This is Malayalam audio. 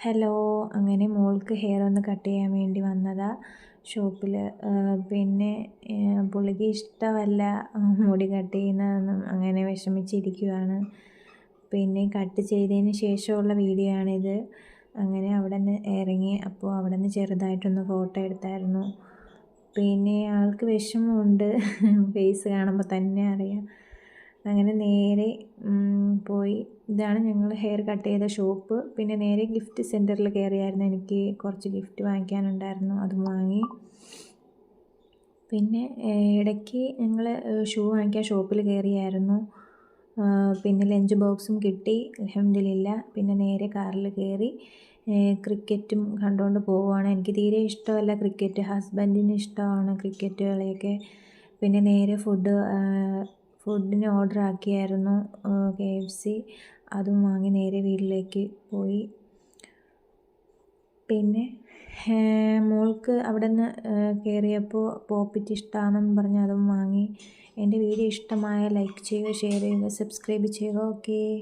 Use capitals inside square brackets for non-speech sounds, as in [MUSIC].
ഹലോ അങ്ങനെ മോൾക്ക് ഹെയർ ഒന്ന് കട്ട് ചെയ്യാൻ വേണ്ടി വന്നതാ ഷോപ്പിൽ പിന്നെ പുള്ളിക്ക് ഇഷ്ടമല്ല മുടി കട്ട് ചെയ്യുന്നതെന്നും അങ്ങനെ വിഷമിച്ചിരിക്കുകയാണ് പിന്നെ കട്ട് ചെയ്തതിന് ശേഷമുള്ള വീഡിയോ ആണിത്. അങ്ങനെ അവിടെ നിന്ന് ഇറങ്ങി അപ്പോൾ അവിടെ നിന്ന് ചെറുതായിട്ടൊന്ന് ഫോട്ടോ എടുത്തായിരുന്നു. പിന്നെ ആൾക്ക് വിഷമമുണ്ട്. [LAUGHS] ഫേസ് കാണുമ്പോൾ തന്നെ അറിയാം. അങ്ങനെ നേരെ പോയി. ഇതാണ് ഞങ്ങൾ ഹെയർ കട്ട് ചെയ്ത ഷോപ്പ് പിന്നെ നേരെ ഗിഫ്റ്റ് സെന്ററിൽ കയറിയായിരുന്നു എനിക്ക് കുറച്ച് ഗിഫ്റ്റ് വാങ്ങിക്കാനുണ്ടായിരുന്നു. അതും വാങ്ങി. പിന്നെ ഇടയ്ക്ക് ഞങ്ങൾ ഷൂ വാങ്ങിക്കാൻ ഷോപ്പിൽ കയറിയായിരുന്നു പിന്നെ ലഞ്ച് ബോക്സും കിട്ടി. അലഹമില്ല പിന്നെ നേരെ കാറിൽ കയറി ക്രിക്കറ്റും കണ്ടുകൊണ്ട് പോവുകയാണ് എനിക്ക് തീരെ ഇഷ്ടമല്ല ക്രിക്കറ്റ് ഹസ്ബൻഡിന് ഇഷ്ടമാണ് ക്രിക്കറ്റ് കളിയൊക്കെ. പിന്നെ നേരെ ഫുഡ് ഫുഡിന് ഓർഡർ ആക്കിയായിരുന്നു കെ എഫ് സി. അതും വാങ്ങി നേരെ വീട്ടിലേക്ക് പോയി. പിന്നെ മോൾക്ക് അവിടെ നിന്ന് കയറിയപ്പോൾ പോപ്പിറ്റ് ഇഷ്ടമാണെന്ന് പറഞ്ഞ് അതും വാങ്ങി. എന്റെ വീഡിയോ ഇഷ്ടമായ ലൈക്ക് ചെയ്യുക ഷെയർ ചെയ്യുക സബ്സ്ക്രൈബ് ചെയ്യുക ഓക്കേ